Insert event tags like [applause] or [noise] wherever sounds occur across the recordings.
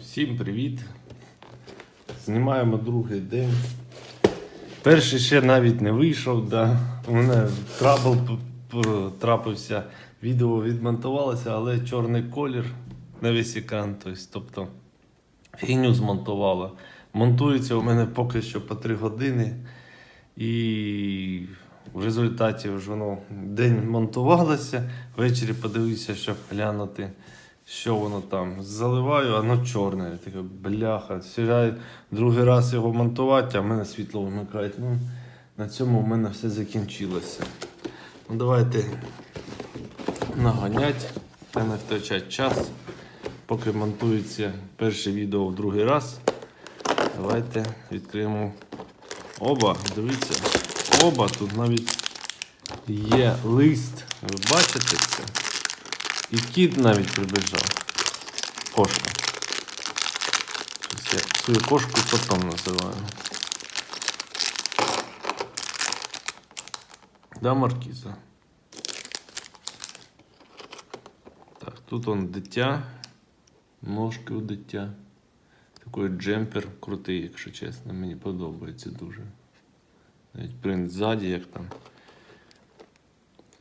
Всім привіт! Знімаємо другий день. Перший ще навіть не вийшов, да. у мене трабл трапився, відео відмонтувалося, але чорний колір на весь екран. тобто, фігню змонтувало. Монтується у мене поки що по 3 години. І в результаті вже воно день монтувалося, ввечері подивився, щоб глянути, що воно там. Заливаю, воно чорне. Я таке, бляха. Сіжаю другий раз його монтувати, а в мене світло вимикають. Ну, на цьому в мене все закінчилося. Ну, давайте наганять та не втрачати час. Поки монтується перше відео в другий раз. Давайте відкриємо Оба, дивіться, оба, тут навіть є лист. Ви бачите це? І кіт навіть прибіжав. Кошка. Я свою кошку котом називаю. Да, Маркіза? Так, тут он дитя. Ножки у дитя. Такий джемпер крутий, якщо чесно, мені подобається дуже. Навіть принт ззаді, як там.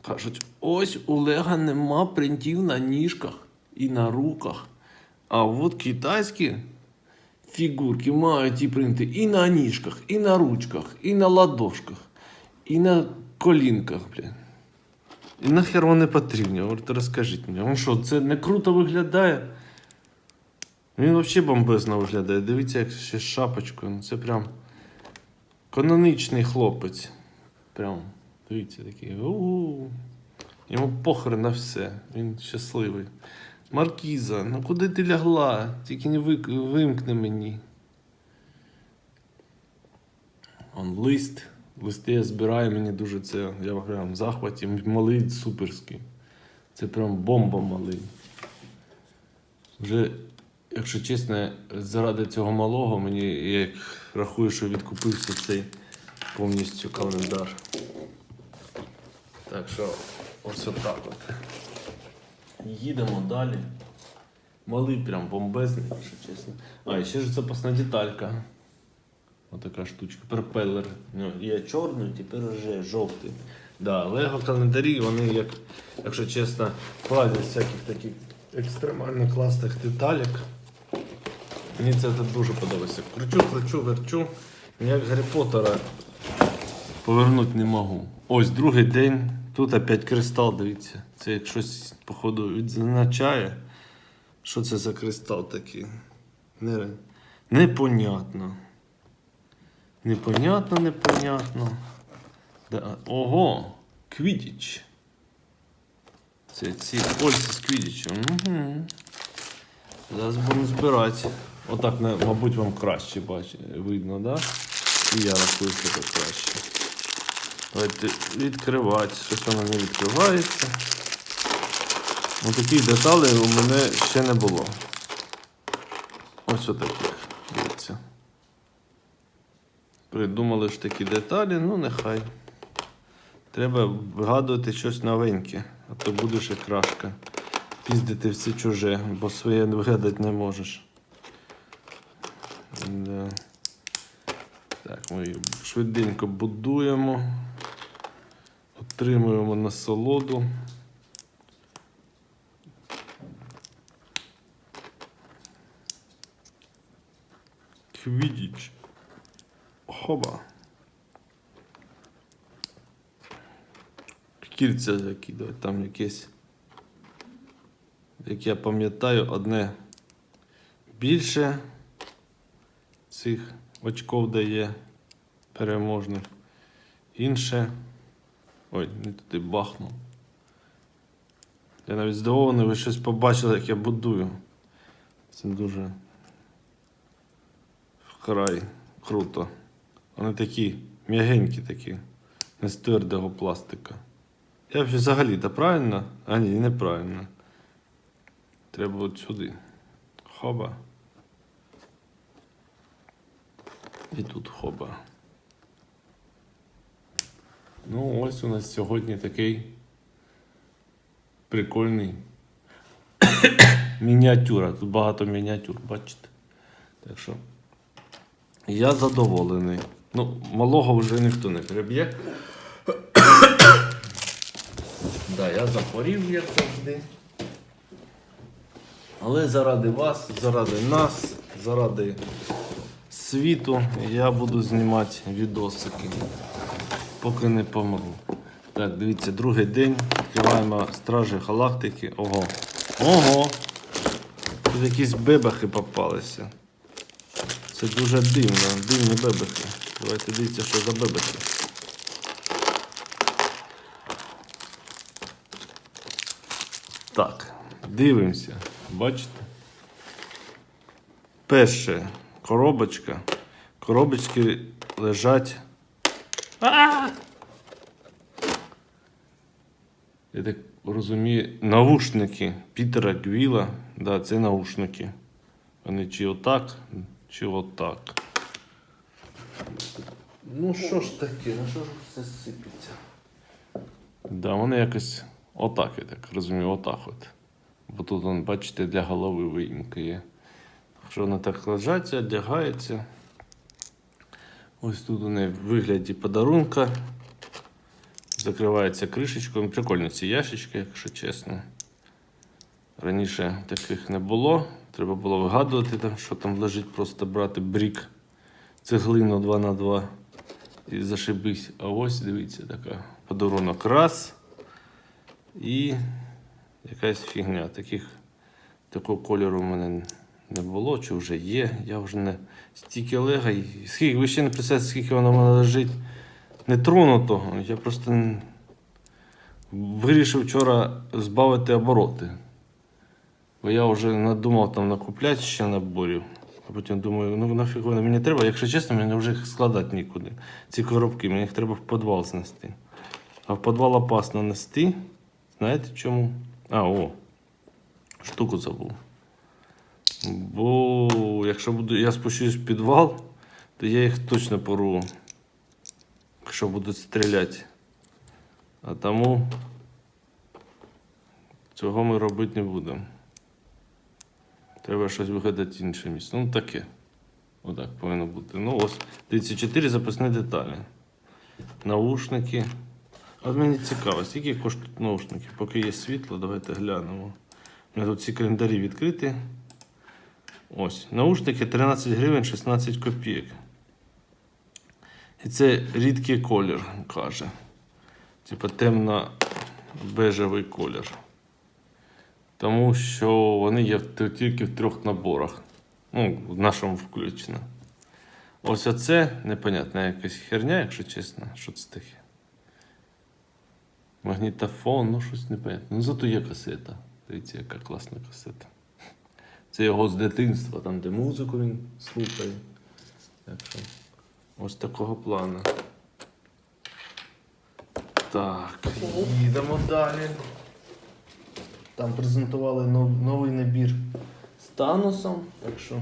Кажуть, ось у Лега нема принтів на ніжках і на руках. А от китайські фігурки мають ті принти і на ніжках, і на ручках, і на ладошках, і на колінках, блін. І нахер вони потрібні? От розкажіть мені. Ну що, це не круто виглядає? Він взагалі бомбезно виглядає. Дивіться, як ще з шапочкою. Ну, Це прям канонічний хлопець. Прям, дивіться, такий. У-у-у. Йому похер на все. Він щасливий. Маркіза, ну куди ти лягла? Тільки не вимкни мені. Он лист. Листи я збираю, мені дуже це. Я прям в захваті. Малий суперський. Це прям бомба малий. Вже, якщо чесно, заради цього малого, мені я як рахую, що відкупився цей повністю календар. Так що, ось отак от. Їдемо далі. Малий прям бомбезний, якщо чесно. А, і ще ж запасна деталька. Отака штучка. Пропелер. Ну, є чорний, тепер вже жовтий. Да, Лего календарі, вони, як, якщо чесно, кладять всяких таких екстремально класних деталек. Мені це дуже подобається. Кручу, кручу, верчу. Як Гаррі Поттера повернути не можу. Ось другий день. Тут опять кристал, дивіться. Це як щось, походу, відзначає. Що це за кристал такий? Не, непонятно. Непонятно, непонятно. Да. Ого! Квідіч. Це ці кольця з квідічем. Угу. Зараз будемо збирати. Отак, мабуть, вам краще бач... видно, да? І я рахую, що це краще. Давайте відкривати. Щось воно не відкривається. Ну, таких деталей у мене ще не було. Ось отаких. Дивіться. Придумали ж такі деталі, ну нехай. Треба вигадувати щось новеньке, а то будеш як крашка. Піздити все чуже, бо своє вигадати не можеш. Да. Так, ми її швиденько будуємо, отримуємо насолоду. Квідіч. Хоба. Кільця закидувати, там якесь. Як я пам'ятаю, одне більше цих очков дає переможних. Інше. Ой, не туди бахнув. Я навіть здивований, ви щось побачили, як я будую. Це дуже вкрай круто. Вони такі м'ягенькі такі, не з твердого пластика. Я взагалі то правильно? А ні, неправильно. Треба от сюди. Хоба. І тут хоба. Ну, ось у нас сьогодні такий прикольний мініатюра. Тут багато мініатюр, бачите. Так що я задоволений. Ну, малого вже ніхто не переб'є. [coughs] да, я захворів, як завжди. Але заради вас, заради нас, заради світу я буду знімати відосики, поки не помру. Так, дивіться, другий день. Відкриваємо стражі галактики. Ого. Ого! Тут якісь бебахи попалися. Це дуже дивно, дивні бебехи. Давайте дивіться, що за бебехи. Так, дивимося. Бачите? Перше коробочка. Коробочки лежать. А! Я так розумію, наушники Пітера Гвіла. Да, це наушники. Вони чи отак, чи отак. Ну що ж таке, ну що ж все сипеться? Да, вони якось отак, я так розумію, отак от. Бо тут, вон, бачите, для голови виїмка є. Якщо вони так лежаться, одягаються. Ось тут вони в вигляді подарунка. Закривається кришечкою. Прикольно ці ящички, якщо чесно. Раніше таких не було. Треба було вигадувати, що там лежить, просто брати брік, цеглину 2х2 і зашибись. А ось дивіться, така подарунок раз. І якась фігня. Таких, такого кольору в мене не було, чи вже є. Я вже не стільки лего. і Скільки, ви ще не представляєте, скільки воно в мене лежить не тронутого. Я просто вирішив вчора збавити обороти. Бо я вже надумав там накупляти ще наборів. А потім думаю, ну нафіг воно мені треба. Якщо чесно, мені вже їх складати нікуди. Ці коробки, мені їх треба в підвал знести. А в підвал опасно нести. Знаєте чому? А, о. Штуку забув. Бо якщо буду, я спущусь в підвал, то я їх точно порву. Якщо будуть стріляти. А тому цього ми робити не будемо. Треба щось вигадати інше місце. Ну таке. Отак повинно бути. Ну ось. Дивіться, 4 запасні деталі. Наушники. От мені цікаво, скільки коштують наушники? Поки є світло, давайте глянемо. У мене тут ці календарі відкриті. Ось. Наушники 13 гривень 16 копійок. І це рідкий колір, каже. Типа темно-бежевий колір. Тому що вони є тільки в трьох наборах. Ну, в нашому включно. Ось оце непонятна якась херня, якщо чесно. Що це таке? Магнітофон, ну щось непонятне. Ну зато є касета. Дивіться, яка класна касета. Це його з дитинства, там, де музику він слухає. Так що, ось такого плану. Так, їдемо далі. Там презентували новий набір з Таносом, так що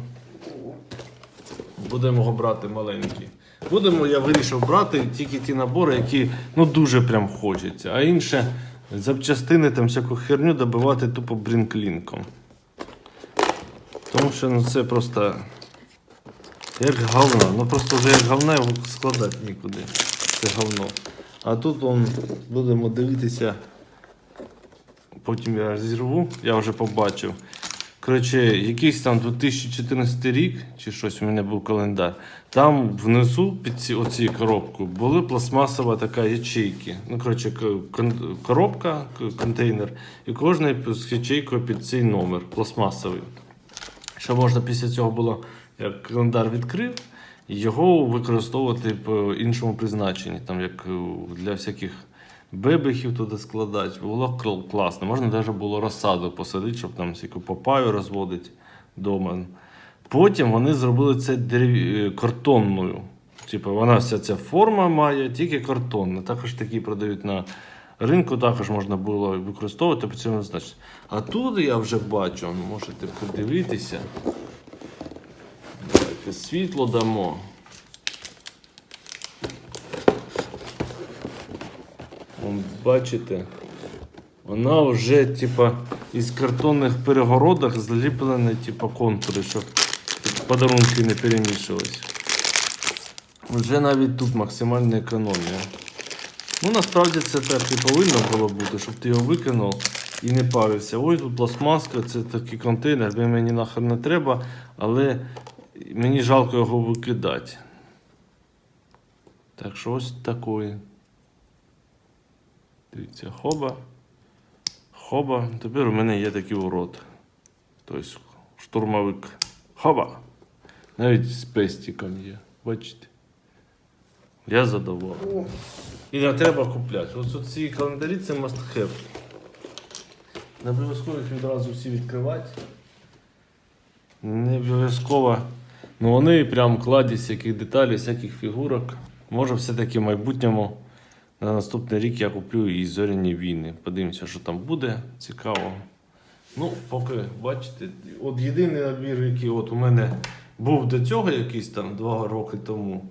будемо його брати маленький. Будемо, я вирішив брати тільки ті набори, які ну, дуже прям хочеться. А інше запчастини, там всяку херню добивати тупо брінклінком. Тому що ну, це просто як говно. Ну просто вже як говна його складати нікуди. Це говно. А тут он, будемо дивитися. Потім я зірву, я вже побачив. Коротше, якийсь там 2014 рік, чи щось у мене був календар. Там внизу під ці, оці коробку були пластмасова така ячейки. Ну, коротше, коробка, контейнер, і кожна з ячейкою під цей номер пластмасовий. Що можна після цього було, як календар відкрив, його використовувати по іншому призначенні, там як е, для всяких бебехів туди складати. Було класно. Можна навіть було розсаду посадити, щоб там всяку папаю розводити вдома. Потім вони зробили це дерев... е, картонною. Типу, вона вся ця форма має, тільки картонна. Також такі продають на ринку, також можна було використовувати по цьому значенню. А тут я вже бачу, можете подивитися. Світло дамо. Бачите, вона вже, типа, із картонних перегородок зліплені, типу, контури, щоб подарунки не перемішувалися. Вже навіть тут максимальна економія. Ну, насправді це так і повинно було бути, щоб ти його викинув і не парився. Ой, тут пластмаска, це такий контейнер, він мені нахер не треба, але мені жалко його викидати. Так що ось такої. Дивіться, хоба. Хоба. Тепер у мене є такий урод. Тобто штурмовик. Хоба. Навіть з пестиком є. Бачите? Я задоволений. І не треба купляти. Ось ці календарі це must have. Не обов'язково їх відразу всі відкривати. Не обов'язково. Ну вони прям кладі всяких деталей, всяких фігурок. Може все-таки в майбутньому на наступний рік я куплю і зоряні війни. Подивимося, що там буде. Цікаво. Ну, поки бачите, от єдиний набір, який от у мене був до цього якийсь там два роки тому.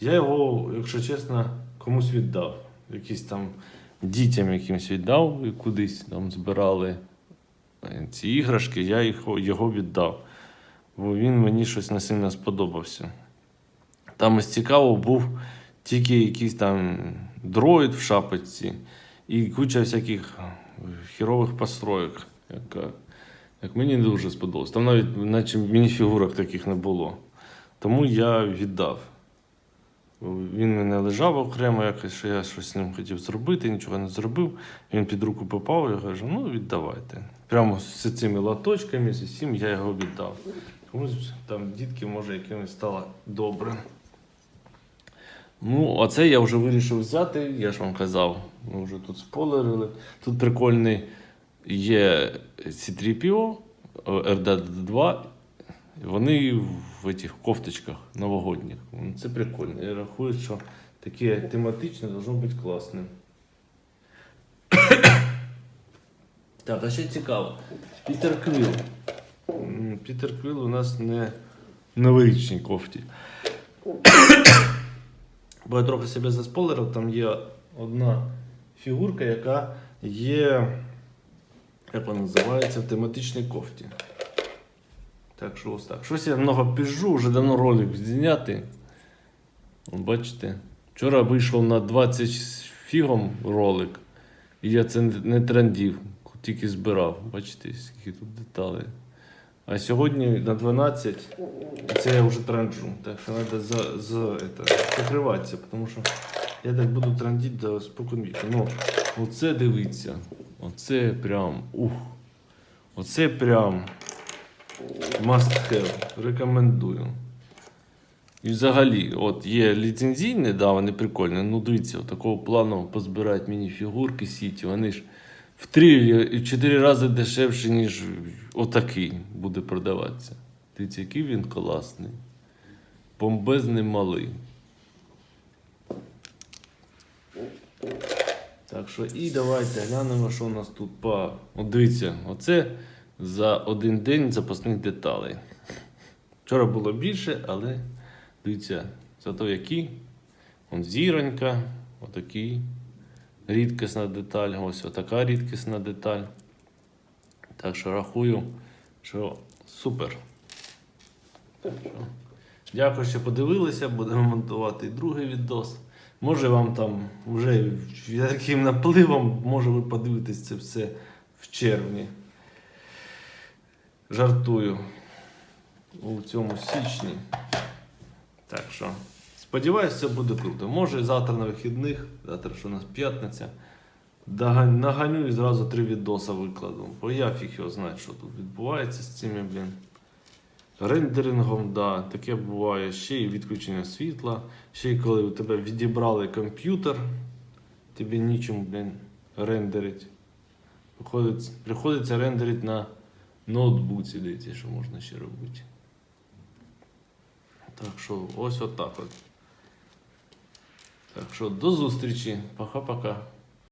Я його, якщо чесно, комусь віддав. Якісь там дітям якимось віддав і кудись там збирали е, ці іграшки, я їх, його віддав. Бо він мені щось не сподобався. Там із цікаво був тільки якийсь там дроїд в шапочці і куча всяких хірових построєк. Яка, як мені не дуже сподобалось. Там навіть наче мініфігурок таких не було. Тому я віддав. Він мене лежав окремо, якось, що я щось з ним хотів зробити, нічого не зробив. Він під руку попав, я кажу, ну віддавайте. Прямо з цими латочками, з усім я його віддав. Комусь там дітки, може, якимось стало добре. Ну, оце я вже вирішив взяти, я ж вам казав, ми вже тут спойлерили. Тут прикольний є C3PO, RD2, вони в цих кофточках новогодніх. Це прикольно. Я рахую, що таке тематичне должно бути класним. [coughs] Так, а ще цікаво. Пітер Квіл. Пітер Квіл у нас не новорічній кофті. Бо я трохи себе заспойлерив, там є одна фігурка, яка є, як вона називається, в тематичній кофті. Так що ось так. Щось я много піжу, вже давно ролик зняти. Бачите, вчора вийшов на 20 фігом ролик, і я це не трендів, тільки збирав. Бачите, скільки тут деталей. А сьогодні на 12 це я вже тренджу. Так що треба за, за, это, закриватися, тому що я так буду трендити до споконвіку. Ну, оце дивіться. Оце прям. Ух. Оце прям. Must have. Рекомендую. І взагалі, от є ліцензійні, да, вони прикольні. Ну, дивіться, такого плану позбирають мініфігурки сіті, вони ж в 3-4 рази дешевше, ніж отакий буде продаватися. Дивіться, який він класний. Бомбезний малий. Так що і давайте глянемо, що у нас тут по. От дивіться, оце за один день запасних деталей. Вчора було більше, але дивіться, зато які. Вон зіронька, отакий. Рідкісна деталь, ось отака рідкісна деталь. Так що рахую, що супер. Дякую, що подивилися. Будемо монтувати другий відос. Може вам там вже яким напливом, може ви подивитесь це все в червні. Жартую у цьому січні. Так що, сподіваюся, це буде круто. Може завтра на вихідних, завтра що у нас п'ятниця. Наганю і зразу три відоса викладу. Бо я фіг його знає, що тут відбувається з цими, блін. Рендерингом, да, таке буває. Ще й відключення світла. Ще й коли у тебе відібрали комп'ютер, тобі нічим, блін, рендерить. Приходиться, приходиться рендерити на ноутбуці, дивіться, що можна ще робити. Так що ось отак от. Так що до зустрічі. Пока-пока.